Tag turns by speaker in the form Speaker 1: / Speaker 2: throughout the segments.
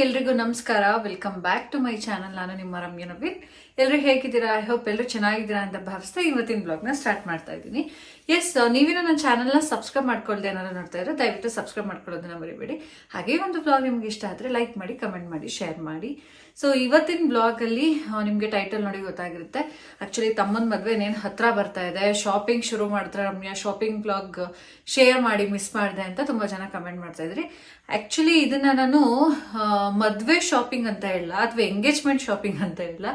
Speaker 1: ಎಲ್ರಿಗೂ ನಮಸ್ಕಾರ. Welcome back to my channel ನಾನು ನಿಮ್ಮ ರಮ್ಯ ನವೀನ್. ಎಲ್ಲರೂ ಹೇಗಿದ್ದೀರಾ? ಐ ಹೋಪ್ ಎಲ್ಲರೂ ಚೆನ್ನಾಗಿದ್ದೀರಾ ಅಂತ ಭಾವಿಸ್ತಾ ಇವತ್ತಿನ ಬ್ಲಾಗ್ನ ಸ್ಟಾರ್ಟ್ ಮಾಡ್ತಾ ಇದ್ದೀನಿ. ಎಸ್ ನೀವೇನೋ ನನ್ನ ಚಾನಲ್ನ ಸಬ್ಸ್ಕ್ರೈಬ್ ಮಾಡ್ಕೊಳ್ದೆ ಏನಾದ್ರು ನೋಡ್ತಾ ಇದ್ರೆ ದಯವಿಟ್ಟು ಸಬ್ಸ್ಕ್ರೈಬ್ ಮಾಡ್ಕೊಳ್ಳೋದನ್ನ ಮರಿಬೇಡಿ. ಹಾಗೆ ಒಂದು ಬ್ಲಾಗ್ ನಿಮ್ಗೆ ಇಷ್ಟ ಆದರೆ ಲೈಕ್ ಮಾಡಿ ಕಮೆಂಟ್ ಮಾಡಿ ಶೇರ್ ಮಾಡಿ. ಸೊ ಇವತ್ತಿನ ಬ್ಲಾಗಲ್ಲಿ ನಿಮಗೆ ಟೈಟಲ್ ನೋಡಿ ಗೊತ್ತಾಗಿರುತ್ತೆ. ಆ್ಯಕ್ಚುಲಿ ತಮ್ಮನ ಮದುವೆ ಏನೇನು ಹತ್ರ ಬರ್ತಾ ಇದೆ. ಶಾಪಿಂಗ್ ಶುರು ಮಾಡಿದ್ರೆ ರಮ್ಯಾ. ಶಾಪಿಂಗ್ ಬ್ಲಾಗ್ ಶೇರ್ ಮಾಡಿ ಮಿಸ್ ಮಾಡಿದೆ ಅಂತ ತುಂಬ ಜನ ಕಮೆಂಟ್ ಮಾಡ್ತಾ ಇದ್ರಿ. ಆ್ಯಕ್ಚುಲಿ ಇದನ್ನ ನಾನು ಮದುವೆ ಶಾಪಿಂಗ್ ಅಂತ ಹೇಳಲ್ಲ ಅಥವಾ ಎಂಗೇಜ್ಮೆಂಟ್ ಶಾಪಿಂಗ್ ಅಂತ ಹೇಳಲ್ಲ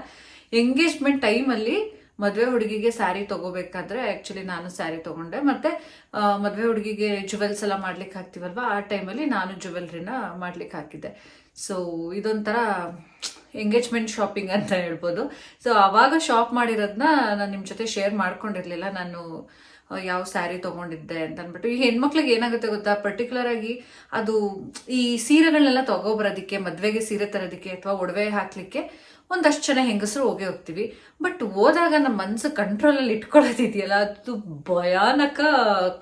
Speaker 1: ಎಂಗೇಜ್ಮೆಂಟ್ ಟೈಮಲ್ಲಿ ಮದುವೆ ಹುಡುಗಿಗೆ ಸ್ಯಾರಿ ತಗೋಬೇಕಾದ್ರೆ ಆ್ಯಕ್ಚುಲಿ ನಾನು ಸ್ಯಾರಿ ತಗೊಂಡೆ. ಮತ್ತೆ ಮದುವೆ ಹುಡುಗಿಗೆ ಜುವೆಲ್ಸ್ ಎಲ್ಲ ಮಾಡ್ಲಿಕ್ಕೆ ಹಾಕ್ತೀವಲ್ವ? ಆ ಟೈಮಲ್ಲಿ ನಾನು ಜುವೆಲ್ರಿನ ಮಾಡ್ಲಿಕ್ಕೆ ಹಾಕಿದ್ದೆ. ಸೊ ಇದೊಂಥರ ಎಂಗೇಜ್ಮೆಂಟ್ ಶಾಪಿಂಗ್ ಅಂತ ಹೇಳ್ಬೋದು. ಸೊ ಆವಾಗ ಶಾಪ್ ಮಾಡಿರೋದನ್ನ ನಾನು ನಿಮ್ಮ ಜೊತೆ ಶೇರ್ ಮಾಡ್ಕೊಂಡಿರಲಿಲ್ಲ. ನಾನು ಯಾವ ಸ್ಯಾರಿ ತೊಗೊಂಡಿದ್ದೆ ಅಂತ ಅಂದ್ಬಿಟ್ಟು ಈ ಹೆಣ್ಮಕ್ಳಿಗೆ ಏನಾಗುತ್ತೆ ಗೊತ್ತಾ? ಪರ್ಟಿಕ್ಯುಲರ್ ಆಗಿ ಅದು ಈ ಸೀರೆಗಳನ್ನೆಲ್ಲ ತಗೋಬರೋದಕ್ಕೆ, ಮದುವೆಗೆ ಸೀರೆ ತರೋದಕ್ಕೆ ಅಥವಾ ಒಡವೆ ಹಾಕ್ಲಿಕ್ಕೆ ಒಂದಷ್ಟು ಜನ ಹೆಂಗಸರು ಹೋಗಿ ಹೋಗ್ತೀವಿ. ಬಟ್ ಹೋದಾಗ ನಮ್ಮ ಮನಸ್ಸು ಕಂಟ್ರೋಲಲ್ಲಿ ಇಟ್ಕೊಳ್ಳೋದಿದೆಯಲ್ಲ ಅದು ಭಯಾನಕ,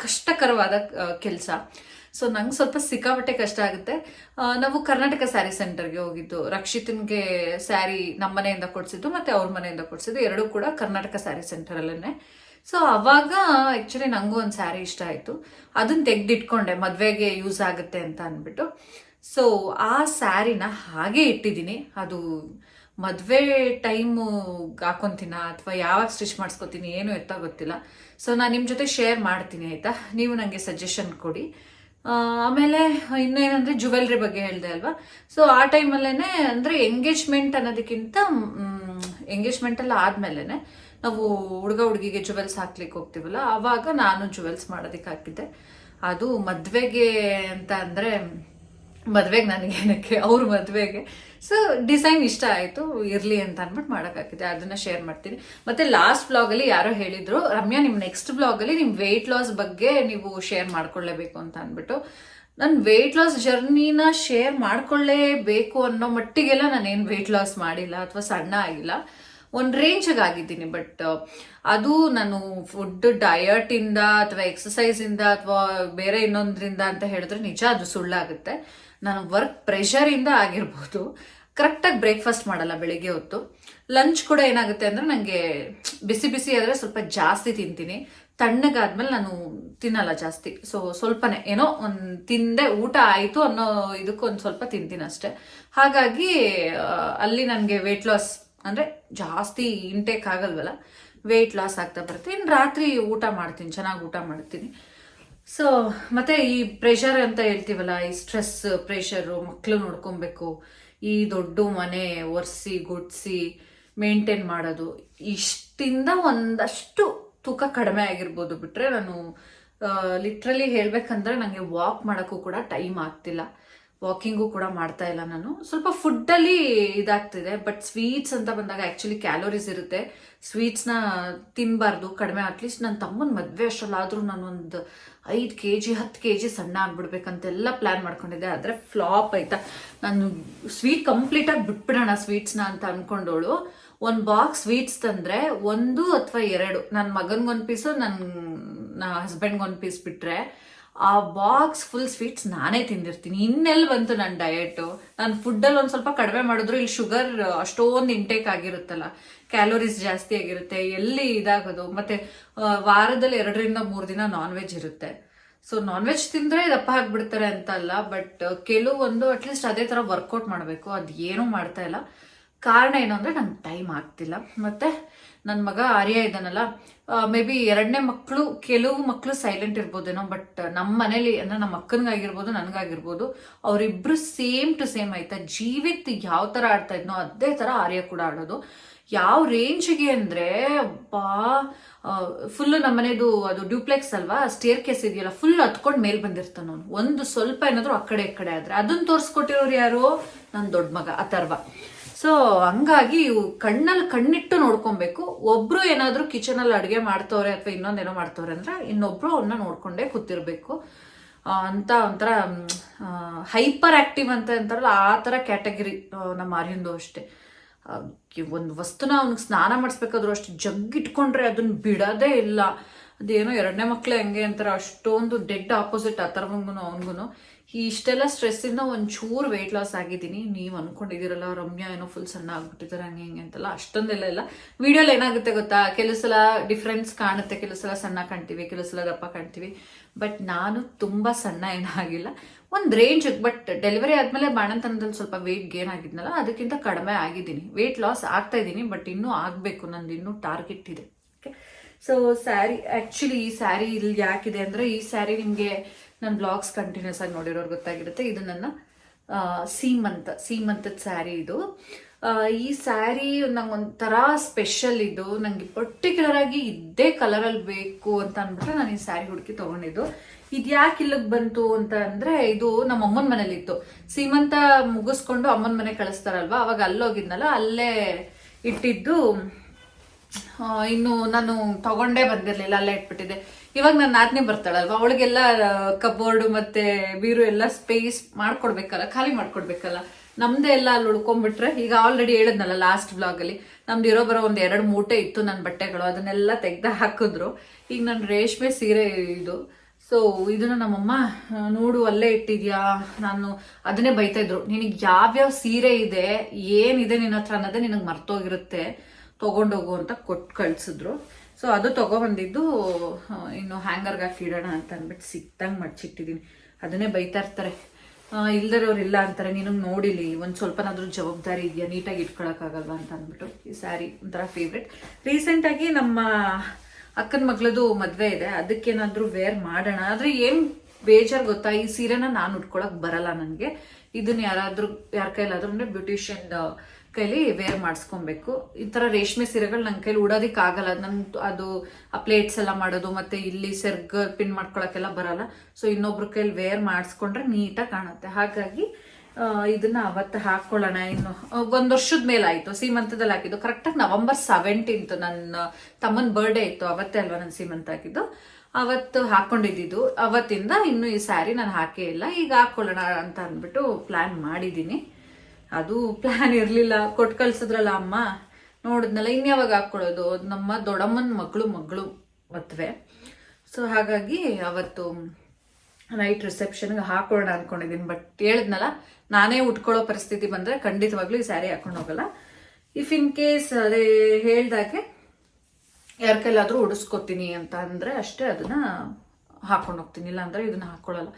Speaker 1: ಕಷ್ಟಕರವಾದ ಕೆಲಸ. ಸೊ ನಂಗೆ ಸ್ವಲ್ಪ ಸಿಕ್ಕಾಪಟ್ಟೆ ಕಷ್ಟ ಆಗುತ್ತೆ. ನಾವು ಕರ್ನಾಟಕ ಸ್ಯಾರಿ ಸೆಂಟರ್ಗೆ ಹೋಗಿದ್ದು. ರಕ್ಷಿತನ್ಗೆ ಸ್ಯಾರಿ ನಮ್ಮ ಮನೆಯಿಂದ ಕೊಡ್ಸಿದ್ದು, ಮತ್ತೆ ಅವ್ರ ಮನೆಯಿಂದ ಕೊಡ್ಸಿದ್ದು. ಎರಡೂ ಕೂಡ ಕರ್ನಾಟಕ ಸ್ಯಾರಿ ಸೆಂಟರಲ್ಲೇ ಸೊ ಅವಾಗ ಆ್ಯಕ್ಚುಲಿ ನನಗೂ ಒಂದು ಸ್ಯಾರಿ ಇಷ್ಟ ಆಯಿತು. ಅದನ್ನ ತೆಗೆದಿಟ್ಕೊಂಡೆ, ಮದುವೆಗೆ ಯೂಸ್ ಆಗುತ್ತೆ ಅಂತ ಅಂದ್ಬಿಟ್ಟು. ಸೊ ಆ ಸ್ಯಾರಿನ ಹಾಗೆ ಇಟ್ಟಿದ್ದೀನಿ. ಅದು ಮದುವೆ ಟೈಮು ಹಾಕೊಂತೀನ ಅಥವಾ ಯಾವಾಗ ಸ್ಟಿಚ್ ಮಾಡಿಸ್ಕೊತೀನಿ, ಏನು ಎತ್ತ ಗೊತ್ತಿಲ್ಲ. ಸೊ ನಾನು ನಿಮ್ಮ ಜೊತೆ ಶೇರ್ ಮಾಡ್ತೀನಿ, ಆಯಿತಾ? ನೀವು ನನಗೆ ಸಜೆಷನ್ ಕೊಡಿ. ಆಮೇಲೆ ಇನ್ನೇನಂದ್ರೆ ಜುವೆಲ್ರಿ ಬಗ್ಗೆ ಹೇಳಿದೆ ಅಲ್ವಾ? ಸೊ ಆ ಟೈಮಲ್ಲೇ ಅಂದರೆ ಎಂಗೇಜ್ಮೆಂಟ್ ಅನ್ನೋದಕ್ಕಿಂತ ಎಂಗೇಜ್ಮೆಂಟ್ ಆದಮೇಲೆ ಆದ್ಮೇಲೆ ನಾವು ಹುಡುಗ ಹುಡುಗಿಗೆ ಜುವೆಲ್ಸ್ ಹಾಕ್ಲಿಕ್ಕೆ ಹೋಗ್ತೀವಲ್ಲ, ಆವಾಗ ನಾನು ಜುವೆಲ್ಸ್ ಮಾಡೋದಕ್ಕೆ ಹಾಕಿದ್ದೆ. ಅದು ಮದುವೆಗೆ ಅಂತ ಅಂದರೆ ಮದುವೆಗೆ ನನಗೇನಕ್ಕೆ ಅವ್ರ ಮದ್ವೆಗೆ. ಸೊ ಡಿಸೈನ್ ಇಷ್ಟ ಆಯಿತು. ಇರಲಿ ಅಂತ ಅಂದ್ಬಿಟ್ಟು ಮಾಡೋಕ್ಕಾಗಿದೆ ಅದನ್ನ ಶೇರ್ ಮಾಡ್ತೀನಿ. ಮತ್ತೆ ಲಾಸ್ಟ್ ಬ್ಲಾಗಲ್ಲಿ ಯಾರೋ ಹೇಳಿದ್ರು, ರಮ್ಯಾ ನಿಮ್ಮ ನೆಕ್ಸ್ಟ್ ಬ್ಲಾಗಲ್ಲಿ ನಿಮ್ಮ ವೆಯ್ಟ್ ಲಾಸ್ ಬಗ್ಗೆ ನೀವು ಶೇರ್ ಮಾಡ್ಕೊಳ್ಳೇಬೇಕು ಅಂತ ಅಂದ್ಬಿಟ್ಟು ನನ್ನ ವೆಯ್ಟ್ ಲಾಸ್ ಜರ್ನಿನ ಶೇರ್ ಮಾಡ್ಕೊಳ್ಳೇಬೇಕು ಅನ್ನೋ ಮಟ್ಟಿಗೆಲ್ಲ ನಾನೇನು ವೆಯ್ಟ್ ಲಾಸ್ ಮಾಡಿಲ್ಲ ಅಥವಾ ಸಣ್ಣ ಆಗಿಲ್ಲ. ಒಂದು ರೇಂಜಿಗೆ ಆಗಿದ್ದೀನಿ ಬಟ್ ಅದು ನಾನು ಫುಡ್ ಡಯಟಿಂದ ಅಥವಾ ಎಕ್ಸಸೈಸಿಂದ ಅಥವಾ ಬೇರೆ ಇನ್ನೊಂದರಿಂದ ಅಂತ ಹೇಳಿದ್ರೆ ನಿಜ ಅದು ಸುಳ್ಳಾಗುತ್ತೆ. ನಾನು ವರ್ಕ್ ಪ್ರೆಷರಿಂದ ಆಗಿರ್ಬೋದು. ಕರೆಕ್ಟಾಗಿ ಬ್ರೇಕ್ಫಾಸ್ಟ್ ಮಾಡಲ್ಲ ಬೆಳಿಗ್ಗೆ ಹೊತ್ತು. ಲಂಚ್ ಕೂಡ ಏನಾಗುತ್ತೆ ಅಂದರೆ ನನಗೆ ಬಿಸಿ ಬಿಸಿ ಆದರೆ ಸ್ವಲ್ಪ ಜಾಸ್ತಿ ತಿಂತೀನಿ. ತಣ್ಣಗಾದ್ಮೇಲೆ ನಾನು ತಿನ್ನಲ್ಲ ಜಾಸ್ತಿ. ಸೊ ಸ್ವಲ್ಪನೇ ಏನೋ ಒಂದು ತಿಂದೆ ಊಟ ಆಯಿತು ಅನ್ನೋ ಇದಕ್ಕೂ ಒಂದು ಸ್ವಲ್ಪ ತಿಂತೀನಿ ಅಷ್ಟೆ. ಹಾಗಾಗಿ ಅಲ್ಲಿ ನನಗೆ ವೆಯ್ಟ್ ಲಾಸ್ ಅಂದರೆ ಜಾಸ್ತಿ ಇಂಟೇಕ್ ಆಗಲ್ವಲ್ಲ? ವೆಯ್ಟ್ ಲಾಸ್ ಆಗ್ತಾ ಬರುತ್ತೆ. ಇನ್ನು ರಾತ್ರಿ ಊಟ ಮಾಡ್ತೀನಿ, ಚೆನ್ನಾಗಿ ಊಟ ಮಾಡ್ತೀನಿ. ಸೊ ಮತ್ತೆ ಈ ಪ್ರೆಷರ್ ಅಂತ ಹೇಳ್ತೀವಲ್ಲ, ಈ ಸ್ಟ್ರೆಸ್ ಪ್ರೆಷರು ಮಕ್ಕಳು ನೋಡ್ಕೊಬೇಕು. ಈ ದೊಡ್ಡ ಮನೆ ಒರೆಸಿ ಗುಡ್ಸಿ ಮೇಂಟೈನ್ ಮಾಡೋದು, ಇಷ್ಟಿಂದ ಒಂದಷ್ಟು ತೂಕ ಕಡಿಮೆ ಆಗಿರ್ಬೋದು ಬಿಟ್ರೆ ನಾನು ಲಿಟ್ರಲಿ ಹೇಳಬೇಕಂದ್ರೆ ನನಗೆ ವಾಕ್ ಮಾಡೋಕ್ಕೂ ಕೂಡ ಟೈಮ್ ಆಗ್ತಿಲ್ಲ. ವಾಕಿಂಗು ಕೂಡ ಮಾಡ್ತಾ ಇಲ್ಲ ನಾನು. ಸ್ವಲ್ಪ ಫುಡ್ಡಲ್ಲಿ ಇದಾಗ್ತಿದೆ ಬಟ್ ಸ್ವೀಟ್ಸ್ ಅಂತ ಬಂದಾಗ ಆ್ಯಕ್ಚುಲಿ ಕ್ಯಾಲೋರೀಸ್ ಇರುತ್ತೆ. ಸ್ವೀಟ್ಸ್ನ ತಿನ್ನಬಾರ್ದು ಕಡಿಮೆ ಅಟ್ಲೀಸ್ಟ್ ನನ್ನ ತಮ್ಮನ ಮದುವೆ ಅಷ್ಟರಲ್ಲಾದರೂ ನಾನು ಒಂದು ಐದು ಕೆ ಜಿ ಹತ್ತು ಕೆ ಜಿ ಸಣ್ಣ ಆಗ್ಬಿಡ್ಬೇಕಂತೆಲ್ಲ ಪ್ಲ್ಯಾನ್ ಮಾಡ್ಕೊಂಡಿದ್ದೆ. ಆದರೆ ಫ್ಲಾಪ್ ಆಯ್ತಾ. ನಾನು ಸ್ವೀಟ್ ಕಂಪ್ಲೀಟಾಗಿ ಬಿಟ್ಬಿಡೋಣ ಸ್ವೀಟ್ಸ್ನ ಅಂತ ಅಂದ್ಕೊಂಡೋಳು ಒಂದು ಬಾಕ್ಸ್ ಸ್ವೀಟ್ಸ್ ತಂದರೆ ಒಂದು ಅಥವಾ ಎರಡು. ನನ್ನ ಮಗನಿಗೊಂದು ಪೀಸು ನನ್ನ ಹಸ್ಬೆಂಡ್ಗೊಂದು ಪೀಸ್ ಬಿಟ್ಟರೆ ಆ ಬಾಕ್ಸ್ ಫುಲ್ ಸ್ವೀಟ್ಸ್ ನಾನೇ ತಿಂದಿರ್ತೀನಿ. ಇನ್ನೆಲ್ಲಿ ಬಂತು ನನ್ನ ಡಯಟು ನಾನು ಫುಡ್ಡಲ್ಲಿ ಒಂದು ಸ್ವಲ್ಪ ಕಡಿಮೆ ಮಾಡಿದ್ರು ಇಲ್ಲಿ ಶುಗರ್ ಅಷ್ಟೊಂದು ಇಂಟೇಕ್ ಆಗಿರುತ್ತಲ್ಲ. ಕ್ಯಾಲೋರೀಸ್ ಜಾಸ್ತಿ ಆಗಿರುತ್ತೆ. ಎಲ್ಲಿ ಇದಾಗೋದು? ಮತ್ತೆ ವಾರದಲ್ಲಿ ಎರಡರಿಂದ ಮೂರು ದಿನ ನಾನ್ ವೆಜ್ ಇರುತ್ತೆ. ಸೊ ನಾನ್ ವೆಜ್ ತಿಂದ್ರೆ ದಪ್ಪ ಆಗ್ಬಿಡ್ತಾರೆ ಅಂತ ಅಲ್ಲ ಬಟ್ ಕೆಲವೊಂದು ಅಟ್ಲೀಸ್ಟ್ ಅದೇ ಥರ ವರ್ಕೌಟ್ ಮಾಡಬೇಕು. ಅದು ಏನೂ ಮಾಡ್ತಾ ಇಲ್ಲ. ಕಾರಣ ಏನು ಅಂದರೆ ನಂಗೆ ಟೈಮ್ ಆಗ್ತಿಲ್ಲ. ಮತ್ತೆ ನನ್ನ ಮಗ ಆರ್ಯ ಇದ್ದಾನಲ್ಲ ಮೇ ಬಿ ಎರಡನೇ ಮಕ್ಕಳು ಕೆಲವು ಮಕ್ಕಳು ಸೈಲೆಂಟ್ ಇರ್ಬೋದೇನೋ ಬಟ್ ನಮ್ಮ ಮನೇಲಿ, ಅಂದ್ರೆ ನಮ್ಮ ಅಕ್ಕನಿಗಾಗಿರ್ಬೋದು, ನನಗಾಗಿರ್ಬೋದು, ಅವರಿಬ್ರು ಸೇಮ್ ಟು ಸೇಮ್ ಆಯ್ತಾ? ಜೀವಿತ್ ಯಾವ ಥರ ಆಡ್ತಾ ಇದ್ನೋ, ಅದೇ ಥರ ಆರ್ಯ ಕೂಡ ಆಡೋದು. ಯಾವ ರೇಂಜ್ಗೆ ಅಂದರೆ ಬಾ ಫುಲ್ಲು ನಮ್ಮನೇದು ಅದು ಡ್ಯೂಪ್ಲೆಕ್ಸ್ ಅಲ್ವಾ? ಸ್ಟೇರ್ ಕೇಸ್ ಇದೆಯಲ್ಲ ಫುಲ್ ಹತ್ಕೊಂಡು ಮೇಲ್ ಬಂದಿರ್ತಾನ ಅವನು. ಒಂದು ಸ್ವಲ್ಪ ಏನಾದರೂ ಆ ಕಡೆ ಈ ಕಡೆ ಆದರೆ. ಅದನ್ನ ತೋರಿಸ್ಕೊಟ್ಟಿರೋರು ಯಾರು? ನನ್ನ ದೊಡ್ಡ ಮಗ, ಅಥರ್ವ. ಸೊ ಹಂಗಾಗಿ ಕಣ್ಣಲ್ಲಿ ಕಣ್ಣಿಟ್ಟು ನೋಡ್ಕೊಬೇಕು. ಒಬ್ರು ಏನಾದರೂ ಕಿಚನಲ್ಲಿ ಅಡುಗೆ ಮಾಡ್ತವ್ರೆ ಅಥವಾ ಇನ್ನೊಂದೇನೋ ಮಾಡ್ತವ್ರೆ ಅಂದ್ರೆ ಇನ್ನೊಬ್ರು ಅವನ್ನ ನೋಡ್ಕೊಂಡೇ ಕೂತಿರ್ಬೇಕು. ಅಂತ ಒಂಥರ ಹೈಪರ್ ಆಕ್ಟಿವ್ ಅಂತ ಅಂತಾರಲ್ಲ, ಆ ಥರ ಕ್ಯಾಟಗರಿ ನಮ್ಮ ಆರ್ಯಂದು ಅಷ್ಟೇ. ಒಂದು ವಸ್ತುನ ಅವ್ನಿಗೆ ಸ್ನಾನ ಮಾಡಿಸ್ಬೇಕಾದ್ರೂ ಅಷ್ಟು ಜಗ್ಗಿಟ್ಕೊಂಡ್ರೆ ಅದನ್ನ ಬಿಡೋದೇ ಇಲ್ಲ. ಅದೇನೋ ಎರಡನೇ ಮಕ್ಳು ಹೆಂಗೆ ಅಂತಾರೆ, ಅಷ್ಟೊಂದು ಡೆಡ್ ಆಪೋಸಿಟ್ ಆ ಥರವಂಗೂ ಅವನಿಗೂ ಈ ಇಷ್ಟೆಲ್ಲ ಸ್ಟ್ರೆಸ್ಸಿಂದ ಒಂಚೂರು ವೆಯ್ಟ್ ಲಾಸ್ ಆಗಿದ್ದೀನಿ. ನೀವು ಅನ್ಕೊಂಡಿದ್ದೀರಲ್ಲ, ರಮ್ಯಾ ಏನೋ ಫುಲ್ ಸಣ್ಣ ಆಗ್ಬಿಟ್ಟಿದ್ದಾರೆ, ಹಂಗೆ ಹಿಂಗೆ ಅಂತೆಲ್ಲ, ಅಷ್ಟೊಂದೆಲ್ಲ ಇಲ್ಲ. ವಿಡಿಯೋಲಿ ಏನಾಗುತ್ತೆ ಗೊತ್ತಾ? ಕೆಲವು ಸಲ ಡಿಫ್ರೆನ್ಸ್ ಕಾಣುತ್ತೆ, ಕೆಲವು ಸಲ ಸಣ್ಣ ಕಾಣ್ತೀವಿ, ಕೆಲವು ಸಲ ದಪ್ಪ ಕಾಣ್ತೀವಿ. ಬಟ್ ನಾನು ತುಂಬ ಸಣ್ಣ ಏನಾಗಿಲ್ಲ ಒಂದು ರೇಂಜ್ ಬಟ್ ಡೆಲಿವರಿ ಆದಮೇಲೆ ಬಾಣಂತನದಲ್ಲಿ ಸ್ವಲ್ಪ ವೆಯ್ಟ್ ಗೇನ್ ಆಗಿದ್ನಲ್ಲ, ಅದಕ್ಕಿಂತ ಕಡಿಮೆ ಆಗಿದ್ದೀನಿ. ವೆಯ್ಟ್ ಲಾಸ್ ಆಗ್ತಾ ಇದ್ದೀನಿ ಬಟ್ ಇನ್ನೂ ಆಗಬೇಕು ನಂದು ಇನ್ನೂ ಟಾರ್ಗೆಟ್ ಇದೆ. ಓಕೆ ಸೊ ಸ್ಯಾರಿ ಆ್ಯಕ್ಚುಲಿ ಈ ಸ್ಯಾರಿ ಇಲ್ಲಿ ಯಾಕಿದೆ ಅಂದರೆ ಈ ಸ್ಯಾರಿ ನಿಮಗೆ ನನ್ನ ಬ್ಲಾಗ್ಸ್ ಕಂಟಿನ್ಯೂಸ್ ಆಗಿ ನೋಡಿರೋರು ಗೊತ್ತಾಗಿರುತ್ತೆ. ಇದು ನನ್ನ ಸೀಮಂತ ಸೀಮಂತ್, ಸೀಮಂತದ ಸ್ಯಾರಿ ಇದು. ಈ ಸ್ಯಾರಿ ನಂಗೊಂಥರ ಸ್ಪೆಷಲ್ ಇದು. ನನಗೆ ಪರ್ಟಿಕ್ಯುಲರ್ ಆಗಿ ಇದ್ದೇ ಕಲರಲ್ಲಿ ಬೇಕು ಅಂತ ಅಂದ್ಬಿಟ್ಟು ನಾನು ಈ ಸ್ಯಾರಿ ಹುಡುಕಿ ತೊಗೊಂಡಿದ್ದು. ಇದು ಯಾಕೆ ಇಲ್ಲಿಗೆ ಬಂತು ಅಂತ ಅಂದರೆ ಇದು ನಮ್ಮ ಅಮ್ಮನ ಮನೇಲಿತ್ತು. ಸೀಮಂತ ಮುಗಿಸ್ಕೊಂಡು ಅಮ್ಮನ ಮನೆ ಕಳಿಸ್ತಾರಲ್ವಾ? ಅವಾಗ ಅಲ್ಲೋಗಿದ್ನಲ್ಲ, ಅಲ್ಲೇ ಇಟ್ಟಿದ್ದು ಇನ್ನು ನಾನು ತಗೊಂಡೇ ಬಂದಿರಲಿಲ್ಲ, ಅಲ್ಲೇ ಇಟ್ಬಿಟ್ಟಿದ್ದೆ. ಇವಾಗ ನನ್ನ ನಾದ್ನಿ ಬರ್ತಾಳಲ್ವಾ? ಅವಳಿಗೆಲ್ಲ ಕಬೋರ್ಡು ಮತ್ತೆ ಬೀರು ಎಲ್ಲ ಸ್ಪೇಸ್ ಮಾಡ್ಕೊಡ್ಬೇಕಲ್ಲ, ಖಾಲಿ ಮಾಡ್ಕೊಡ್ಬೇಕಲ್ಲ. ನಮ್ದೇ ಎಲ್ಲ ಅಲ್ಲಿ ಉಳ್ಕೊಂಡ್ಬಿಟ್ರೆ, ಈಗ ಆಲ್ರೆಡಿ ಹೇಳಿದ್ನಲ್ಲ ಲಾಸ್ಟ್ ಬ್ಲಾಗಲ್ಲಿ ನಮ್ದು ಇರೋ ಬರೋ ಒಂದು ಎರಡು ಮೂಟೆ ಇತ್ತು ನನ್ನ ಬಟ್ಟೆಗಳು, ಅದನ್ನೆಲ್ಲ ತೆಗ್ದು ಹಾಕಿದ್ರು. ಈಗ ನನ್ನ ರೇಷ್ಮೆ ಸೀರೆ ಇದು. ಸೊ ಇದನ್ನ ನಮ್ಮಮ್ಮ ನೋಡು, ಅಲ್ಲೇ ಇಟ್ಟಿದ್ಯಾ? ನಾನು ಅದನ್ನೇ ಬೈತಾ ಇದ್ರು. ನಿನಗೆ ಯಾವ್ಯಾವ ಸೀರೆ ಇದೆ, ಏನಿದೆ ನಿನ್ನ ಹತ್ರ ಅನ್ನೋದೇ ನಿನಗೆ ಮರ್ತೋಗಿರುತ್ತೆ. ತಗೊಂಡೋಗು ಅಂತ ಕೊಟ್ಟು ಕಳ್ಸಿದ್ರು. ಸೊ ಅದು ತಗೊಬಂದಿದ್ದು ಇನ್ನು ಹ್ಯಾಂಗರ್ಗೆ ಹಾಕಿ ಇಡೋಣ ಅಂತ ಅಂದ್ಬಿಟ್ಟು ಸಿಕ್ತಂಗೆ ಮಡ್ಚಿಟ್ಟಿದ್ದೀನಿ ಅದನ್ನೇ ಬೈತಾ ಇರ್ತಾರೆ. ಇಲ್ದರವ್ರು ಇಲ್ಲ ಅಂತಾರೆ. ನಿನಗೆ ನೋಡಿಲಿ, ಒಂದು ಸ್ವಲ್ಪನಾದ್ರೂ ಜವಾಬ್ದಾರಿ ಇದೆಯಾ? ನೀಟಾಗಿ ಇಟ್ಕೊಳಕ್ಕಾಗಲ್ವ ಅಂತ ಅಂದ್ಬಿಟ್ಟು ಈ ಸ್ಯಾರಿ ಒಂಥರ ಫೇವ್ರೆಟ್ ರೀಸೆಂಟಾಗಿ ನಮ್ಮ ಅಕ್ಕನ ಮಗಳದು ಮದುವೆ ಇದೆ. ಅದಕ್ಕೇನಾದರೂ ವೇರ್ ಮಾಡೋಣ. ಆದರೆ ಏನು ಬೇಜಾರು ಗೊತ್ತಾ? ಈ ಸೀರೆನ ನಾನು ಉಟ್ಕೊಳಕ್ ಬರಲ್ಲ ನನಗೆ. ಇದನ್ನ ಯಾರಾದರೂ, ಯಾರ ಕೈಲಾದ್ರೂ ಅಂದರೆ ಬ್ಯೂಟಿಷಿಯನ್ ಕೈಲಿ ವೇರ್ ಮಾಡಿಸ್ಕೊಬೇಕು. ಈ ಥರ ರೇಷ್ಮೆ ಸೀರೆಗಳು ನನ್ನ ಕೈಲಿ ಉಡೋದಕ್ಕೆ ಆಗಲ್ಲ ನನ್ ಅದು, ಆ ಪ್ಲೇಟ್ಸ್ ಎಲ್ಲ ಮಾಡೋದು ಮತ್ತೆ ಇಲ್ಲಿ ಸೆರ್ಗ್ ಪಿನ್ ಮಾಡ್ಕೊಳಕ್ಕೆಲ್ಲ ಬರಲ್ಲ. ಸೊ ಇನ್ನೊಬ್ರ ಕೈಲಿ ವೇರ್ ಮಾಡಿಸ್ಕೊಂಡ್ರೆ ನೀಟಾಗಿ ಕಾಣುತ್ತೆ. ಹಾಗಾಗಿ ಇದನ್ನ ಅವತ್ತು ಹಾಕೊಳ್ಳೋಣ. ಇನ್ನು ಒಂದ್ ವರ್ಷದ ಮೇಲೆ ಆಯ್ತು. ಸೀಮಂತದಲ್ಲಿ ಹಾಕಿದ್ದು. ಕರೆಕ್ಟಾಗಿ ನವೆಂಬರ್ ಸೆವೆಂಟೀನ್ತ್ ನನ್ನ ತಮ್ಮನ ಬರ್ಡೇ ಇತ್ತು. ಅವತ್ತೇ ಅಲ್ವಾ ನನ್ನ ಸೀಮಂತ ಹಾಕಿದ್ದು. ಅವತ್ತು ಹಾಕೊಂಡಿದ್ದು ಅವತ್ತಿಂದ ಇನ್ನು ಈ ಸ್ಯಾರಿ ನಾನು ಹಾಕೇ ಇಲ್ಲ. ಈಗ ಹಾಕೊಳ್ಳೋಣ ಅಂತ ಅಂದ್ಬಿಟ್ಟು ಪ್ಲಾನ್ ಮಾಡಿದ್ದೀನಿ. ಅದು ಪ್ಲಾನ್ ಇರಲಿಲ್ಲ. ಕೊಟ್ಟು ಕಳ್ಸಿದ್ರಲ್ಲ ಅಮ್ಮ. ನೋಡಿದ್ನಲ್ಲ ಇನ್ಯಾವಾಗ ಹಾಕ್ಕೊಳ್ಳೋದು? ಅದು ನಮ್ಮ ದೊಡ್ಡಮ್ಮನ ಮಗಳು ಮಗಳು ಮತ್ವೆ ಸೊ ಹಾಗಾಗಿ ಅವತ್ತು ನೈಟ್ ರಿಸೆಪ್ಷನ್ಗೆ ಹಾಕೊಳ್ಳೋಣ ಅಂದ್ಕೊಂಡಿದ್ದೀನಿ ಬಟ್ ಹೇಳಿದ್ನಲ್ಲ, ನಾನೇ ಉಟ್ಕೊಳ್ಳೋ ಪರಿಸ್ಥಿತಿ ಬಂದರೆ ಖಂಡಿತವಾಗ್ಲೂ ಈ ಸ್ಯಾರಿ ಹಾಕೊಂಡು ಹೋಗಲ್ಲ. ಇಫ್ ಇನ್ ಕೇಸ್ ಅದೇ ಹೇಳ್ದಾಗೆ ಯಾರ ಕೈಲಾದ್ರೂ ಉಡಿಸ್ಕೊತೀನಿ ಅಂತ ಅಂದರೆ ಅಷ್ಟೇ ಅದನ್ನ ಹಾಕೊಂಡು ಹೋಗ್ತೀನಿ. ಇಲ್ಲ ಅಂದ್ರೆ ಇದನ್ನ ಹಾಕೊಳ್ಳಲ್ಲ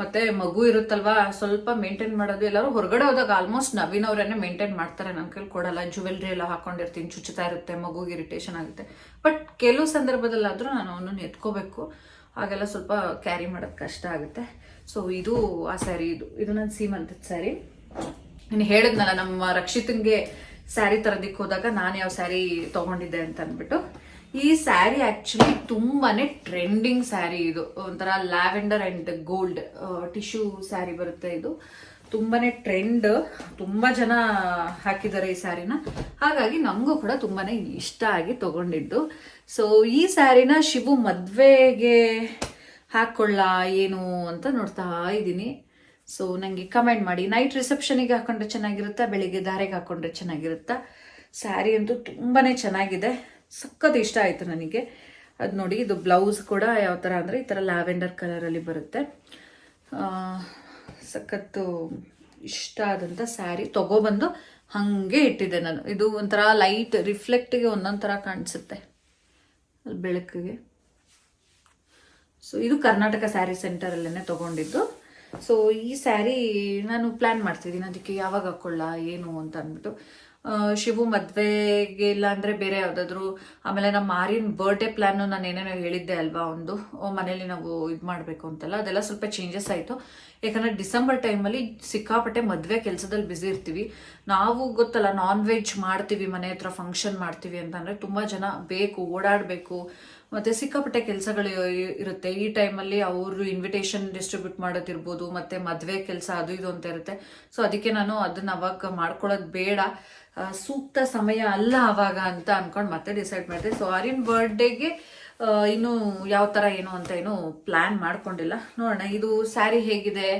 Speaker 1: ಮತ್ತೆ ಮಗು ಇರುತ್ತಲ್ವಾ, ಸ್ವಲ್ಪ ಮೇಂಟೈನ್ ಮಾಡೋದು. ಎಲ್ಲರೂ ಹೊರಗಡೆ ಹೋದಾಗ ಆಲ್ಮೋಸ್ಟ್ ನವೀನ್ ಅವರೇನೇ ಮೇಂಟೈನ್ ಮಾಡ್ತಾರೆ. ನನ್ನ ಕೈಲಿ ಕೊಡಲ್ಲ ಜುವೆಲ್ರಿ ಎಲ್ಲ ಹಾಕೊಂಡಿರ್ತೀನಿ, ಚುಚ್ಚುತ್ತಾ ಇರುತ್ತೆ, ಮಗುಗೆ ಇರಿಟೇಷನ್ ಆಗುತ್ತೆ. ಬಟ್ ಕೆಲವು ಸಂದರ್ಭದಲ್ಲಾದರೂ ನಾನು ಅವನನ್ನು ಎತ್ಕೋಬೇಕು. ಹಾಗೆಲ್ಲ ಸ್ವಲ್ಪ ಕ್ಯಾರಿ ಮಾಡೋದು ಕಷ್ಟ ಆಗುತ್ತೆ. ಸೊ ಇದು ಆ ಸ್ಯಾರಿ ಇದು. ಇದು ನನ್ನ ಸೀಮಂತದ ಸ್ಯಾರಿ ನೀನು ಹೇಳಿದ್ನಲ್ಲ, ನಮ್ಮ ರಕ್ಷಿತನ್ಗೆ ಸ್ಯಾರಿ ತರದಿಕ್ಕೆ ಹೋದಾಗ ನಾನು ಯಾವ ಸ್ಯಾರಿ ತಗೊಂಡಿದ್ದೆ ಅಂತ ಅಂದ್ಬಿಟ್ಟು. ಈ ಸ್ಯಾರಿ ಆಕ್ಚುಲಿ ತುಂಬಾನೇ ಟ್ರೆಂಡಿಂಗ್ ಸ್ಯಾರಿ ಇದು. ಒಂಥರ lavender and gold tissue sari ಬರುತ್ತೆ ಇದು. ತುಂಬಾನೇ ಟ್ರೆಂಡ್ ತುಂಬಾ ಜನ ಹಾಕಿದ್ದಾರೆ ಈ ಸ್ಯಾರಿನ ಹಾಗಾಗಿ ನಮಗೂ ಕೂಡ ತುಂಬಾನೇ ಇಷ್ಟ ಆಗಿ ತಗೊಂಡಿದ್ದು. ಸೊ ಈ ಸ್ಯಾರಿನ ಶಿವು ಮದುವೆಗೆ ಹಾಕೊಳ್ಳ, ಏನು ಅಂತ ನೋಡ್ತಾ ಇದ್ದೀನಿ. ಸೊ ನನಗೆ ಕಮೆಂಟ್ ಮಾಡಿ. ನೈಟ್ ರಿಸೆಪ್ಷನಿಗೆ ಹಾಕೊಂಡ್ರೆ ಚೆನ್ನಾಗಿರುತ್ತಾ, ಬೆಳಿಗ್ಗೆ ಧಾರೆಗೆ ಹಾಕೊಂಡ್ರೆ ಚೆನ್ನಾಗಿರುತ್ತಾ? ಸ್ಯಾರಿ ಅಂತೂ ತುಂಬಾ ಚೆನ್ನಾಗಿದೆ. ಸಖತ್ ಇಷ್ಟ ಆಯಿತು ನನಗೆ. ಅದು ನೋಡಿ, ಇದು ಬ್ಲೌಸ್ ಕೂಡ ಯಾವ ಥರ ಅಂದರೆ ಈ ಥರ ಲ್ಯಾವೆಂಡರ್ ಕಲರಲ್ಲಿ ಬರುತ್ತೆ. ಸಖತ್ತು ಇಷ್ಟ ಆದಂಥ ಸ್ಯಾರಿ ತೊಗೊಬಂದು ಹಾಗೆ ಇಟ್ಟಿದ್ದೆ ನಾನು. ಇದು ಒಂಥರ ಲೈಟ್ ರಿಫ್ಲೆಕ್ಟಿಗೆ ಒಂದೊಂದು ಥರ ಕಾಣಿಸುತ್ತೆ ಬೆಳಕಿಗೆ. ಸೊ ಇದು ಕರ್ನಾಟಕ ಸ್ಯಾರಿ ಸೆಂಟರಲ್ಲೇ ತೊಗೊಂಡಿದ್ದು. ಸೊ ಈ ಸ್ಯಾರಿ ನಾನು ಪ್ಲ್ಯಾನ್ ಮಾಡ್ತಿದ್ದೀನಿ. ಅದಕ್ಕೆ ಯಾವಾಗ ಹಾಕ್ಕೊಳ್ಳ ಏನು ಅಂತ ಅಂದ್ಬಿಟ್ಟು. ಶಿವು ಮದ್ವೆಗೆ ಇಲ್ಲ ಅಂದ್ರೆ ಬೇರೆ ಯಾವ್ದಾದ್ರು? ಆಮೇಲೆ ನಮ್ಮ ಮಾರಿನ ಬರ್ಡೇ ಪ್ಲಾನ್ ನಾನು ಏನೇನೋ ಹೇಳಿದ್ದೆ ಅಲ್ವಾ ಒಂದು ಮನೇಲಿ ನಾವು ಇದು ಮಾಡಬೇಕು ಅಂತೆಲ್ಲ, ಅದೆಲ್ಲ ಸ್ವಲ್ಪ ಚೇಂಜಸ್ ಆಯಿತು. ಯಾಕಂದರೆ ಡಿಸೆಂಬರ್ ಟೈಮಲ್ಲಿ ಸಿಕ್ಕಾಪಟ್ಟೆ ಮದುವೆ ಕೆಲಸದಲ್ಲಿ ಬ್ಯುಸಿ ಇರ್ತೀವಿ. ನಾವು ಗೊತ್ತಲ್ಲ ನಾನ್ ವೆಜ್ ಮಾಡ್ತೀವಿ ಮನೆ ಹತ್ರ ಫಂಕ್ಷನ್ ಮಾಡ್ತೀವಿ ಅಂತಂದ್ರೆ ತುಂಬಾ ಜನ ಬೇಕು, ಓಡಾಡಬೇಕು. ಮತ್ತೆ ಸಿಕ್ಕಾಪಟ್ಟೆ ಕೆಲಸಗಳು ಇರುತ್ತೆ. ಈ ಟೈಮಲ್ಲಿ ಅವರು ಇನ್ವಿಟೇಷನ್ ಡಿಸ್ಟ್ರಿಬ್ಯೂಟ್ ಮಾಡೋದಿರ್ಬೋದು ಮತ್ತೆ ಮದುವೆ ಕೆಲಸ ಅದು ಇದು ಅಂತ ಇರುತ್ತೆ. ಸೊ ಅದಕ್ಕೆ ನಾನು ಅದನ್ನ ಅವಾಗ ಮಾಡ್ಕೊಳ್ಳೋದು ಬೇಡ. ಸೂಕ್ತ ಸಮಯ ಅಲ್ಲ ಅವಾಗ ಅಂತ ಅನ್ಕೊಂಡು ಮತ್ತೆ ಡಿಸೈಡ್ ಮಾಡಿದೆ. ಸೊ ಆರಿನ್ ಬರ್ಡೇಗೆ ಇನ್ನು ಯಾವ ಥರ ಏನು ಅಂತ ಏನು ಪ್ಲ್ಯಾನ್ ಮಾಡ್ಕೊಂಡಿಲ್ಲ. ನೋಡೋಣ, ಇದು ಸ್ಯಾರಿ ಹೇಗಿದೆ,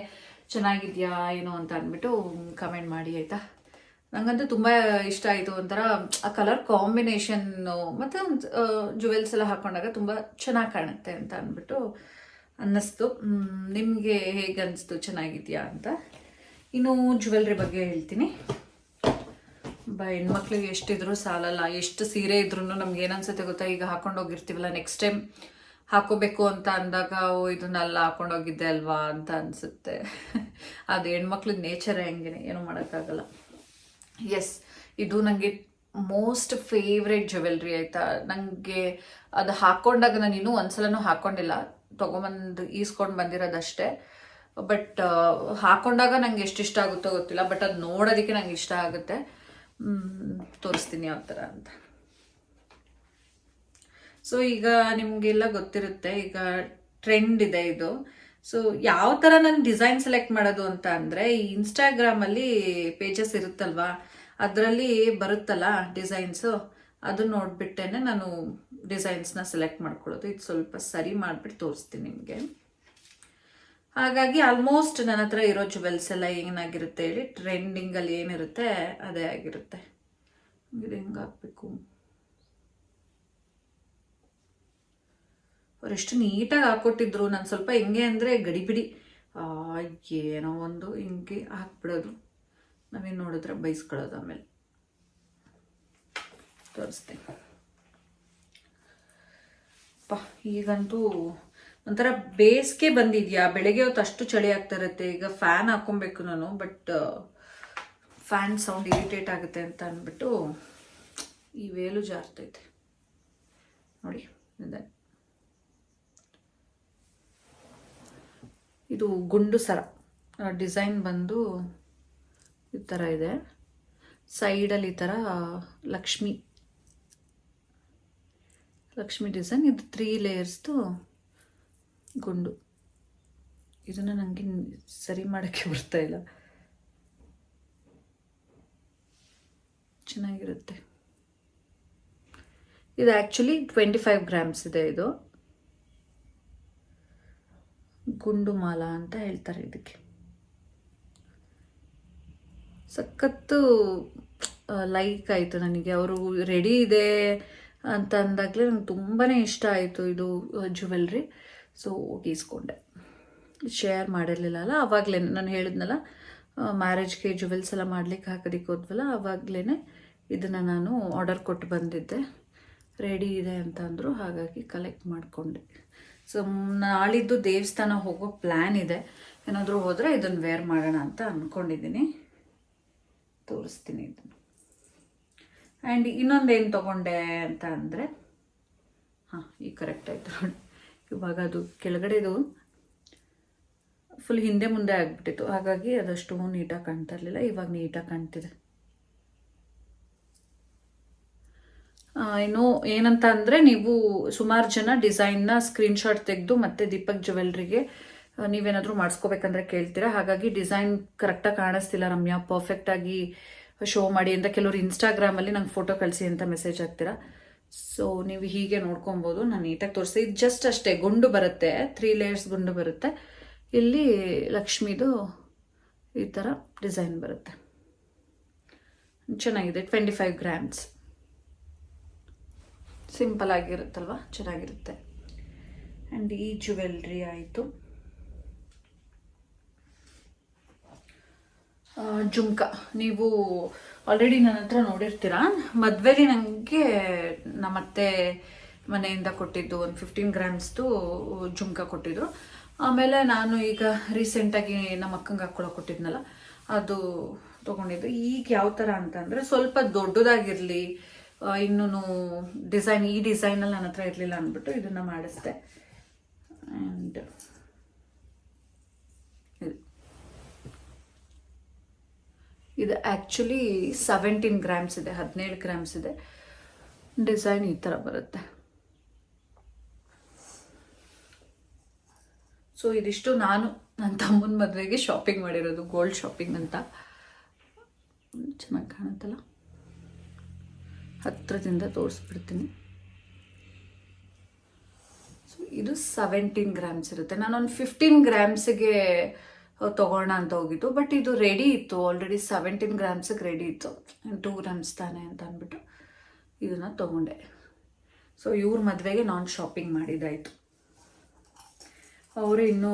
Speaker 1: ಚೆನ್ನಾಗಿದ್ಯಾ, ಏನು ಅಂತ ಅಂದ್ಬಿಟ್ಟು ಕಮೆಂಟ್ ಮಾಡಿ, ಆಯ್ತಾ? ನಂಗಂತೂ ತುಂಬ ಇಷ್ಟ ಆಯಿತು ಒಂಥರ ಆ ಕಲರ್ ಕಾಂಬಿನೇಷನ್ ಮತ್ತು ಜುವೆಲ್ಸ್ ಎಲ್ಲ ಹಾಕೊಂಡಾಗ ತುಂಬ ಚೆನ್ನಾಗಿ ಕಾಣುತ್ತೆ ಅಂತ ಅಂದ್ಬಿಟ್ಟು ಅನ್ನಿಸ್ತು. ನಿಮಗೆ ಹೇಗೆ ಅನ್ನಿಸ್ತು ಚೆನ್ನಾಗಿದೆಯಾ ಅಂತ? ಇನ್ನು ಜುವೆಲ್ರಿ ಬಗ್ಗೆ ಹೇಳ್ತೀನಿ. ಬ, ಹೆಣ್ಮಕ್ಳಿಗೆ ಎಷ್ಟಿದ್ರು ಸಾಲಲ್ಲ, ಎಷ್ಟು ಸೀರೆ ಇದ್ರೂ ನಮ್ಗೆ ಏನನ್ಸುತ್ತೆ ಗೊತ್ತಾ? ಈಗ ಹಾಕೊಂಡು ಹೋಗಿರ್ತೀವಲ್ಲ ನೆಕ್ಸ್ಟ್ ಟೈಮ್ ಹಾಕೋಬೇಕು ಅಂತ ಅಂದಾಗ, ಓ ಇದನ್ನೆಲ್ಲ ಹಾಕೊಂಡೋಗಿದ್ದೆ ಅಲ್ವಾ ಅಂತ ಅನಿಸುತ್ತೆ. ಅದು ಹೆಣ್ಮಕ್ಳ ನೇಚರ್ ಹಂಗೇನೆ, ಏನೂ ಮಾಡೋಕ್ಕಾಗಲ್ಲ. ಎಸ್ ಇದು ನನಗೆ ಮೋಸ್ಟ್ ಫೇವ್ರೆಟ್ ಜ್ಯುವೆಲ್ರಿ ಆಯಿತಾ? ನನಗೆ ಅದು ಹಾಕೊಂಡಾಗ ನಾನು ಇನ್ನೂ ಒಂದ್ಸಲನೂ ಹಾಕೊಂಡಿಲ್ಲ. ತೊಗೊಂಬಂದು ಈಸ್ಕೊಂಡು ಬಂದಿರೋದಷ್ಟೇ. ಬಟ್ ಹಾಕೊಂಡಾಗ ನಂಗೆ ಎಷ್ಟು ಇಷ್ಟ ಆಗುತ್ತೋ ಗೊತ್ತಿಲ್ಲ. ಬಟ್ ಅದು ನೋಡೋದಕ್ಕೆ ನಂಗೆ ಇಷ್ಟ ಆಗುತ್ತೆ. ತೋರಿಸ್ತೀನಿ ಯಾವ ಥರ ಅಂತ. ಸೊ ಈಗ ನಿಮಗೆಲ್ಲ ಗೊತ್ತಿರುತ್ತೆ. ಈಗ ಟ್ರೆಂಡ್ ಇದೆ ಇದು. ಸೊ ಯಾವ ಥರ ನಾನು ಡಿಸೈನ್ ಸೆಲೆಕ್ಟ್ ಮಾಡೋದು ಅಂತ ಅಂದರೆ, ಈ ಇನ್ಸ್ಟಾಗ್ರಾಮಲ್ಲಿ ಪೇಜಸ್ ಇರುತ್ತಲ್ವಾ, ಅದರಲ್ಲಿ ಬರುತ್ತಲ್ಲ ಡಿಸೈನ್ಸು ಅದು ನೋಡಿಬಿಟ್ಟೇ ನಾನು ಡಿಸೈನ್ಸ್ನ ಸೆಲೆಕ್ಟ್ ಮಾಡ್ಕೊಳ್ಳೋದು. ಇದು ಸ್ವಲ್ಪ ಸರಿ ಮಾಡಿಬಿಟ್ಟು ತೋರಿಸ್ತೀನಿ ನಿಮಗೆ. ಹಾಗಾಗಿ ಆಲ್ಮೋಸ್ಟ್ ನನ್ನ ಹತ್ರ ಇರೋ ಜುವೆಲ್ಸ್ ಎಲ್ಲ ಏನಾಗಿರುತ್ತೆ ಹೇಳಿ ಟ್ರೆಂಡಿಂಗಲ್ಲಿ ಏನಿರುತ್ತೆ, ಅದೇ ಆಗಿರುತ್ತೆ. ಇದು ಹಾಕ್ಬೇಕು? ಅವರೆಷ್ಟು ನೀಟಾಗಿ ಹಾಕ್ಕೊಟ್ಟಿದ್ರು ನಾನು ಸ್ವಲ್ಪ ಹೆಂಗೆ ಅಂದರೆ ಗಡಿಬಿಡಿ. ಏನೋ ಒಂದು ಹಿಂಗೆ ಹಾಕ್ಬಿಡೋದು. ನಾವೇನು ನೋಡಿದ್ರೆ ಬೈಸ್ಕೊಳ್ಳೋದು ಆಮೇಲೆ. ತೋರಿಸ್ತೀನಿ. ಅಪ್ಪ ಈಗಂತೂ ಒಂಥರ ಬೇಸಿಗೆ ಬಂದಿದೆಯಾ? ಬೆಳಗ್ಗೆ ಹೊತ್ತು ಅಷ್ಟು ಚಳಿ ಆಗ್ತಾ ಇರುತ್ತೆ. ಈಗ ಫ್ಯಾನ್ ಹಾಕೊಬೇಕು ನಾನು, ಬಟ್ ಫ್ಯಾನ್ ಸೌಂಡ್ ಇರಿಟೇಟ್ ಆಗುತ್ತೆ ಅಂತ ಅಂದ್ಬಿಟ್ಟು ಈ ವೇಲು ಜಾರ್ತೈತೆ ನೋಡಿ, ಇದೆ ಇದು ಗುಂಡು ಸರ. ಡಿಸೈನ್ ಬಂದು ಈ ಥರ ಇದೆ. ಸೈಡಲ್ಲಿ ಈ ಥರ ಲಕ್ಷ್ಮಿ. ಲಕ್ಷ್ಮಿ ಡಿಸೈನ್, ಇದು ತ್ರೀ ಲೇಯರ್ಸ್ದು ಗುಂಡು. ಇದನ್ನು ನನಗೆ ಸರಿ ಮಾಡೋಕ್ಕೆ ಬರ್ತಾ ಇಲ್ಲ. ಚೆನ್ನಾಗಿರುತ್ತೆ. ಇದು ಆ್ಯಕ್ಚುಲಿ ಟ್ವೆಂಟಿ ಫೈವ್ ಗ್ರಾಮ್ಸ್ ಇದೆ ಇದು. ಗುಂಡು ಮಾಲ ಅಂತ ಹೇಳ್ತಾರೆ ಇದಕ್ಕೆ. ಸಖತ್ತು ಲೈಕ್ ಆಯಿತು ನನಗೆ. ಅವರು ರೆಡಿ ಇದೆ ಅಂತ ಅಂದಾಗಲೇ ನಂಗೆ ತುಂಬಾ ಇಷ್ಟ ಆಯಿತು ಇದು ಜ್ಯುವೆಲ್ರಿ ಸೊ ಗೀಸ್ಕೊಂಡೆ ಶೇರ್ ಮಾಡಿರಲಿಲ್ಲ ಅಲ್ಲ ಆವಾಗಲೇ ನಾನು ಹೇಳಿದ್ನಲ್ಲ ಮ್ಯಾರೇಜ್ಗೆ ಜ್ಯುವೆಲ್ಸ್ ಎಲ್ಲ ಮಾಡ್ಲಿಕ್ಕೆ ಹಾಕೋದಕ್ಕೆ ಹೋದ್ವಲ್ಲ ಆವಾಗಲೇ ಇದನ್ನು ನಾನು ಆರ್ಡರ್ ಕೊಟ್ಟು ಬಂದಿದ್ದೆ. ರೆಡಿ ಇದೆ ಅಂತ ಹಾಗಾಗಿ ಕಲೆಕ್ಟ್ ಮಾಡಿಕೊಂಡೆ. ಸೊ ನಾಳಿದ್ದು ದೇವಸ್ಥಾನ ಹೋಗೋ ಪ್ಲ್ಯಾನ್ ಇದೆ. ಏನಾದರೂ ಹೋದರೆ ಇದನ್ನು ವೇರ್ ಮಾಡೋಣ ಅಂತ ಅಂದ್ಕೊಂಡಿದ್ದೀನಿ ತೋರಿಸ್ತೀನಿ ಇದನ್ನು. ಆ್ಯಂಡ್ ಇನ್ನೊಂದೇನು ತೊಗೊಂಡೆ ಅಂತ ಅಂದರೆ, ಹಾಂ, ಈ ಕರೆಕ್ಟ್ ಆಯಿತು ನೋಡಿ. ಇವಾಗ ಅದು ಕೆಳಗಡೆದು ಫುಲ್ ಹಿಂದೆ ಮುಂದೆ ಆಗಿಬಿಟ್ಟಿತ್ತು. ಹಾಗಾಗಿ ಅದಷ್ಟು ನೀಟಾಗಿ ಕಾಣ್ತಾ ಇರಲಿಲ್ಲ. ಇವಾಗ ನೀಟಾಗಿ ಕಾಣ್ತಿದೆ. ಇನ್ನು ಏನಂತ ಅಂದರೆ ನೀವು ಸುಮಾರು ಜನ ಡಿಸೈನ್ನ ಸ್ಕ್ರೀನ್ಶಾಟ್ ತೆಗೆದು ಮತ್ತೆ ದೀಪಕ್ ಜ್ಯುವೆಲ್ರಿಗೆ ನೀವೇನಾದರೂ ಮಾಡಿಸ್ಕೋಬೇಕಂದ್ರೆ ಕೇಳ್ತೀರಾ. ಹಾಗಾಗಿ ಡಿಸೈನ್ ಕರೆಕ್ಟಾಗಿ ಕಾಣಿಸ್ತಿಲ್ಲ ರಮ್ಯಾ. ಪರ್ಫೆಕ್ಟಾಗಿ ಶೋ ಮಾಡಿ ಅಂತ ಕೆಲವರು ಇನ್ಸ್ಟಾಗ್ರಾಮಲ್ಲಿ ನಂಗೆ ಫೋಟೋ ಕಳಿಸಿ ಅಂತ ಮೆಸೇಜ್ ಹಾಕ್ತೀರಾ. ಸೊ ನೀವು ಹೀಗೆ ನೋಡ್ಕೊಬೋದು. ನಾನು ನೀಟಾಗಿ ತೋರಿಸಿ ಇದು ಜಸ್ಟ್ ಅಷ್ಟೇ, ಗುಂಡು ಬರುತ್ತೆ. ತ್ರೀ ಲೇಯರ್ಸ್ ಗುಂಡು ಬರುತ್ತೆ. ಇಲ್ಲಿ ಲಕ್ಷ್ಮಿದು ಈ ಥರ ಡಿಸೈನ್ ಬರುತ್ತೆ. ಚೆನ್ನಾಗಿದೆ. ಟ್ವೆಂಟಿ ಫೈವ್ ಗ್ರಾಮ್ಸ್ ಸಿಂಪಲ್ ಆಗಿರುತ್ತಲ್ವ? ಚೆನ್ನಾಗಿರುತ್ತೆ. ಆ್ಯಂಡ್ ಈ ಜ್ಯುವೆಲ್ರಿ ಆಯಿತು. ಜುಮ್ಕ. ನೀವು ಆಲ್ರೆಡಿ ನನ್ನ ಹತ್ರ ನೋಡಿರ್ತೀರಾ? ಮದುವೆಲಿ ನನಗೆ ನಮ್ಮತ್ತೆ ಮನೆಯಿಂದ ಕೊಟ್ಟಿದ್ದು ಒಂದು ಫಿಫ್ಟೀನ್ ಗ್ರಾಮ್ಸ್ದು ಜುಮ್ಕ ಕೊಟ್ಟಿದ್ರು. ಆಮೇಲೆ ನಾನು ಈಗ ರೀಸೆಂಟಾಗಿ ನಮ್ಮ ಅಕ್ಕಂಗೆ ಹಾಕ್ಕೊಳಕ್ಕೆ ಕೊಟ್ಟಿದ್ನಲ್ಲ, ಅದು ತೊಗೊಂಡಿದ್ದು. ಈಗ ಯಾವ ಥರ ಅಂತಂದರೆ ಸ್ವಲ್ಪ ದೊಡ್ಡದಾಗಿರಲಿ ಇನ್ನೂ ಡಿಸೈನ್ ಈ ಡಿಸೈನಲ್ಲಿ ನನ್ನ ಹತ್ರ ಇರಲಿಲ್ಲ ಅಂದ್ಬಿಟ್ಟು ಇದನ್ನು ಮಾಡಿಸ್ದೆ. ಆ್ಯಂಡ್ ಇದು. ಇದು ಆ್ಯಕ್ಚುಲಿ ಸೆವೆಂಟೀನ್ ಗ್ರಾಮ್ಸ್ ಇದೆ, ಹದಿನೇಳು ಗ್ರಾಮ್ಸ್ ಇದೆ. ಡಿಸೈನ್ ಈ ಥರ ಬರುತ್ತೆ. ಸೊ ಇದಿಷ್ಟು ನಾನು ನನ್ನ ತಮ್ಮನ ಮದುವೆಗೆ ಶಾಪಿಂಗ್ ಮಾಡಿರೋದು ಗೋಲ್ಡ್ ಶಾಪಿಂಗ್ ಅಂತ. ಚೆನ್ನಾಗಿ ಕಾಣುತ್ತಲ್ಲ? ಹತ್ತಿರದಿಂದ ತೋರಿಸ್ಬಿಡ್ತೀನಿ. ಸೊ ಇದು ಸೆವೆಂಟೀನ್ ಗ್ರಾಮ್ಸ್ ಇರುತ್ತೆ. ನಾನೊಂದು ಫಿಫ್ಟೀನ್ ಗ್ರಾಮ್ಸ್ಗೆ ತೊಗೋಣ ಅಂತ ಹೋಗಿದ್ದು. ಬಟ್ ಇದು ರೆಡಿ ಇತ್ತು. ಆಲ್ರೆಡಿ ಸೆವೆಂಟೀನ್ ಗ್ರಾಮ್ಸಿಗೆ ರೆಡಿ ಇತ್ತು. ಟೂ ಗ್ರಾಮ್ಸ್ ತಾನೆ ಅಂತ ಅಂದ್ಬಿಟ್ಟು ಇದನ್ನು ತೊಗೊಂಡೆ. ಸೊ ಇವ್ರ ಮದುವೆಗೆ ನಾನು ಶಾಪಿಂಗ್ ಮಾಡಿದ್ದಾಯಿತು. ಅವರು ಇನ್ನೂ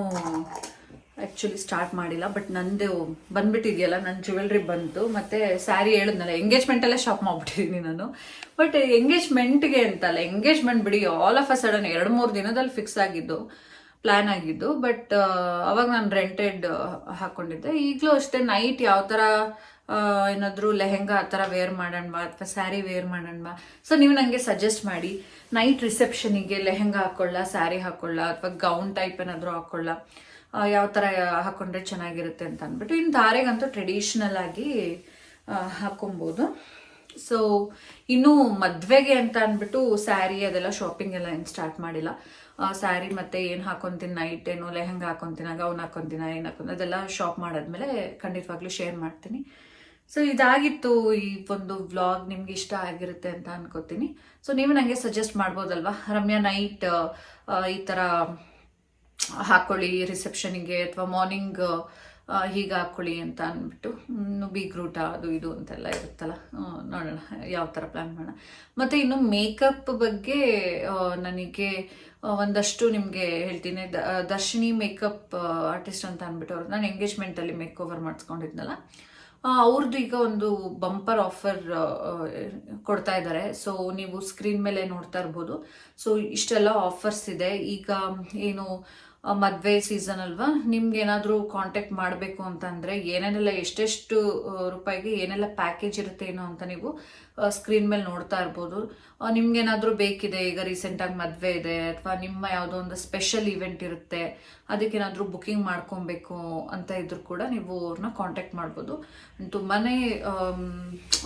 Speaker 1: ಆ್ಯಕ್ಚುಲಿ ಸ್ಟಾರ್ಟ್ ಮಾಡಿಲ್ಲ ಬಟ್ ನಂದು ಬಂದ್ಬಿಟ್ಟಿದೆಯಲ್ಲ ನನ್ನ ಜ್ಯುವೆಲ್ರಿ ಬಂತು, ಮತ್ತು ಸ್ಯಾರಿ ಹೇಳಿದ್ನಲ್ಲ ಎಂಗೇಜ್ಮೆಂಟಲ್ಲೇ ಶಾಪ್ ಮಾಡಿಬಿಟ್ಟಿದ್ದೀನಿ ನಾನು. ಬಟ್ ಎಂಗೇಜ್ಮೆಂಟ್ಗೆ ಅಂತಲ್ಲ ಎಂಗೇಜ್ಮೆಂಟ್ ಬಿಡಿ ಆಲ್ ಆಫ್ ಅ ಸಡನ್ ಎರಡು ಮೂರು ದಿನದಲ್ಲಿ ಫಿಕ್ಸ್ ಆಗಿದ್ದು ಪ್ಲ್ಯಾನ್ ಆಗಿದ್ದು ಬಟ್ ಅವಾಗ ನಾನು ರೆಂಟೆಡ್ ಹಾಕ್ಕೊಂಡಿದ್ದೆ ಈಗಲೂ ಅಷ್ಟೇ ನೈಟ್ ಯಾವ ಥರ ಏನಾದರೂ ಲೆಹೆಂಗಾ ಆ ಥರ ವೇರ್ ಮಾಡೋಣ ಅಥವಾ ಸ್ಯಾರಿ ವೇರ್ ಮಾಡೋಣ ಸೊ ನೀವು ನನಗೆ ಸಜೆಸ್ಟ್ ಮಾಡಿ ನೈಟ್ ರಿಸೆಪ್ಷನಿಗೆ ಲೆಹೆಂಗಾ ಹಾಕ್ಕೊಳ್ಳ ಸ್ಯಾರಿ ಹಾಕ್ಕೊಳ್ಳ ಅಥವಾ ಗೌನ್ ಟೈಪ್ ಏನಾದರೂ ಹಾಕ್ಕೊಳ್ಳ ಯಾವ ಥರ ಹಾಕ್ಕೊಂಡ್ರೆ ಚೆನ್ನಾಗಿರುತ್ತೆ ಅಂತ ಅಂದ್ಬಿಟ್ಟು ಇನ್ನು ಧಾರೆಗಂತೂ ಟ್ರೆಡಿಷ್ನಲ್ ಆಗಿ ಹಾಕೊಬೋದು. ಸೊ ಇನ್ನು ಮದುವೆಗೆ ಅಂತ ಅಂದ್ಬಿಟ್ಟು ಸ್ಯಾರಿ ಅದೆಲ್ಲ ಶಾಪಿಂಗ್ ಎಲ್ಲ ಏನು ಸ್ಟಾರ್ಟ್ ಮಾಡಿಲ್ಲ. ಸ್ಯಾರಿ ಮತ್ತೆ ಏನು ಹಾಕೊಂತೀನಿ ನೈಟ್ ಏನು, ಲೆಹಂಗಾ ಹಾಕೊಂತೀನ ಗೌನ್ ಹಾಕೊಂತೀನ, ಏನು ಹಾಕೊಂತ ಅದೆಲ್ಲ ಶಾಪ್ ಮಾಡಾದ್ಮೇಲೆ ಖಂಡಿತವಾಗ್ಲೂ ಶೇರ್ ಮಾಡ್ತೀನಿ. ಸೊ ಇದಾಗಿತ್ತು ಈ ಒಂದು ವ್ಲಾಗ್ ನಿಮ್ಗೆ ಇಷ್ಟ ಆಗಿರುತ್ತೆ ಅಂತ ಅನ್ಕೋತೀನಿ. ಸೊ ನೀವು ನನಗೆ ಸಜೆಸ್ಟ್ ಮಾಡ್ಬೋದಲ್ವಾ? ರಮ್ಯಾ ನೈಟ್ ಈ ಥರ ಹಾಕೊಳ್ಳಿ ರಿಸೆಪ್ಷನಿಗೆ ಅಥವಾ ಮಾರ್ನಿಂಗ್ ಹೀಗೆ ಹಾಕೊಳ್ಳಿ ಅಂತ ಅಂದ್ಬಿಟ್ಟು ಬೀಗ್ರೂಟ ಅದು ಇದು ಅಂತೆಲ್ಲ ಇರುತ್ತಲ್ಲ ನೋಡೋಣ ಯಾವ ಥರ ಪ್ಲ್ಯಾನ್ ಮಾಡೋಣ. ಮತ್ತು ಇನ್ನು ಮೇಕಪ್ ಬಗ್ಗೆ ನನಗೆ ಒಂದಷ್ಟು ನಿಮಗೆ ಹೇಳ್ತೀನಿ. ದರ್ಶಿನಿ ಮೇಕಪ್ ಆರ್ಟಿಸ್ಟ್ ಅಂತ ಅಂದ್ಬಿಟ್ಟು ಅವ್ರು, ನಾನು ಎಂಗೇಜ್ಮೆಂಟಲ್ಲಿ ಮೇಕ್ ಓವರ್ ಮಾಡಿಸ್ಕೊಂಡಿದ್ನಲ್ಲ ಅವ್ರದ್ದು ಈಗ ಒಂದು ಬಂಪರ್ ಆಫರ್ ಕೊಡ್ತಾ ಇದ್ದಾರೆ ಸೊ ನೀವು ಸ್ಕ್ರೀನ್ ಮೇಲೆ ನೋಡ್ತಾ ಇರ್ಬೋದು. ಸೊ ಇಷ್ಟೆಲ್ಲ ಆಫರ್ಸ್ ಇದೆ. ಈಗ, ಏನು ಮದ್ವೆ ಸೀಸನ್ ಅಲ್ವಾ? ನಿಮ್ಗೆ ಏನಾದರೂ ಕಾಂಟ್ಯಾಕ್ಟ್ ಮಾಡಬೇಕು ಅಂತಂದರೆ ಏನೇನೆಲ್ಲ ಎಷ್ಟೆಷ್ಟು ರೂಪಾಯಿಗೆ ಏನೆಲ್ಲ ಪ್ಯಾಕೇಜ್ ಇರುತ್ತೆ ಏನೋ ಅಂತ ನೀವು ಸ್ಕ್ರೀನ್ ಮೇಲೆ ನೋಡ್ತಾ ಇರ್ಬೋದು. ನಿಮ್ಗೇನಾದರೂ ಬೇಕಿದೆ? ಈಗ ರೀಸೆಂಟಾಗಿ ಮದುವೆ ಇದೆ, ಅಥವಾ ನಿಮ್ಮ ಯಾವುದೋ ಒಂದು ಸ್ಪೆಷಲ್ ಇವೆಂಟ್ ಇರುತ್ತೆ ಅದಕ್ಕೇನಾದರೂ ಬುಕಿಂಗ್ ಮಾಡ್ಕೊಬೇಕು ಅಂತ ಇದ್ರೂ ಕೂಡ ನೀವು ಅವ್ರನ್ನ ಕಾಂಟ್ಯಾಕ್ಟ್ ಮಾಡ್ಬೋದು. ತುಂಬಾ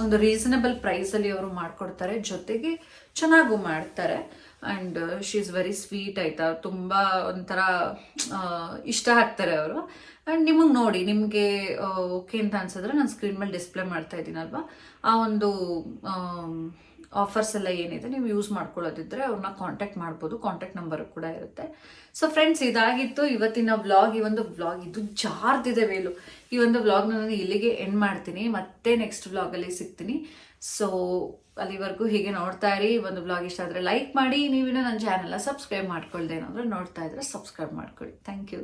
Speaker 1: ಒಂದು ರೀಸನಬಲ್ ಪ್ರೈಸಲ್ಲಿ ಅವರು ಮಾಡಿಕೊಡ್ತಾರೆ, ಜೊತೆಗೆ ಚೆನ್ನಾಗೂ ಮಾಡ್ತಾರೆ. And she is very sweet ಆಯಿತಾ? ತುಂಬ ಒಂಥರ ಇಷ್ಟ ಆಗ್ತಾರೆ ಅವರು. ಆ್ಯಂಡ್ ನಿಮಗೆ ನೋಡಿ, ನಿಮಗೆ ಓಕೆ ಅಂತ ಅನ್ಸಿದ್ರೆ ನಾನು ಸ್ಕ್ರೀನ್ ಮೇಲೆ ಡಿಸ್ಪ್ಲೇ ಮಾಡ್ತಾ ಇದ್ದೀನಲ್ವಾ? ಆ ಒಂದು ಆಫರ್ಸ್ ಎಲ್ಲ ಏನಿದೆ, ನೀವು ಯೂಸ್ ಮಾಡ್ಕೊಳ್ಳೋದಿದ್ರೆ ಅವ್ರನ್ನ ಕಾಂಟ್ಯಾಕ್ಟ್ ಮಾಡ್ಬೋದು. ಕಾಂಟ್ಯಾಕ್ಟ್ ನಂಬರ್ ಕೂಡ ಇರುತ್ತೆ. ಸೊ ಫ್ರೆಂಡ್ಸ್ ಇದಾಗಿತ್ತು. ಇವತ್ತಿನ ವ್ಲಾಗ್ ಈ ಒಂದು ವ್ಲಾಗ್ ಇದು ಜಾರ್ದಿದೆ ವೇಲು ಈ ಒಂದು ವ್ಲಾಗ್ನ ನಾನು ಇಲ್ಲಿಗೆ ಎಂಡ್ ಮಾಡ್ತೀನಿ. ಮತ್ತೆ ನೆಕ್ಸ್ಟ್ ವ್ಲಾಗಲ್ಲಿ ಸಿಗ್ತೀನಿ. ಸೊ ಅಲ್ಲಿವರೆಗೂ ಹೀಗೆ ನೋಡ್ತಾ ಇರಿ. ಒಂದು ಬ್ಲಾಗ್ ಇಷ್ಟ ಆದರೆ ಲೈಕ್ ಮಾಡಿ. ನೀವಿನ್ನೂ ನನ್ನ ಚಾನೆಲ್ನ ಸಬ್ಸ್ಕ್ರೈಬ್ ಮಾಡ್ಕೊಳ್ದೆ ನೋಡ್ತಾ ಇದ್ರೆ ಸಬ್ಸ್ಕ್ರೈಬ್ ಮಾಡ್ಕೊಳ್ಳಿ. Thank you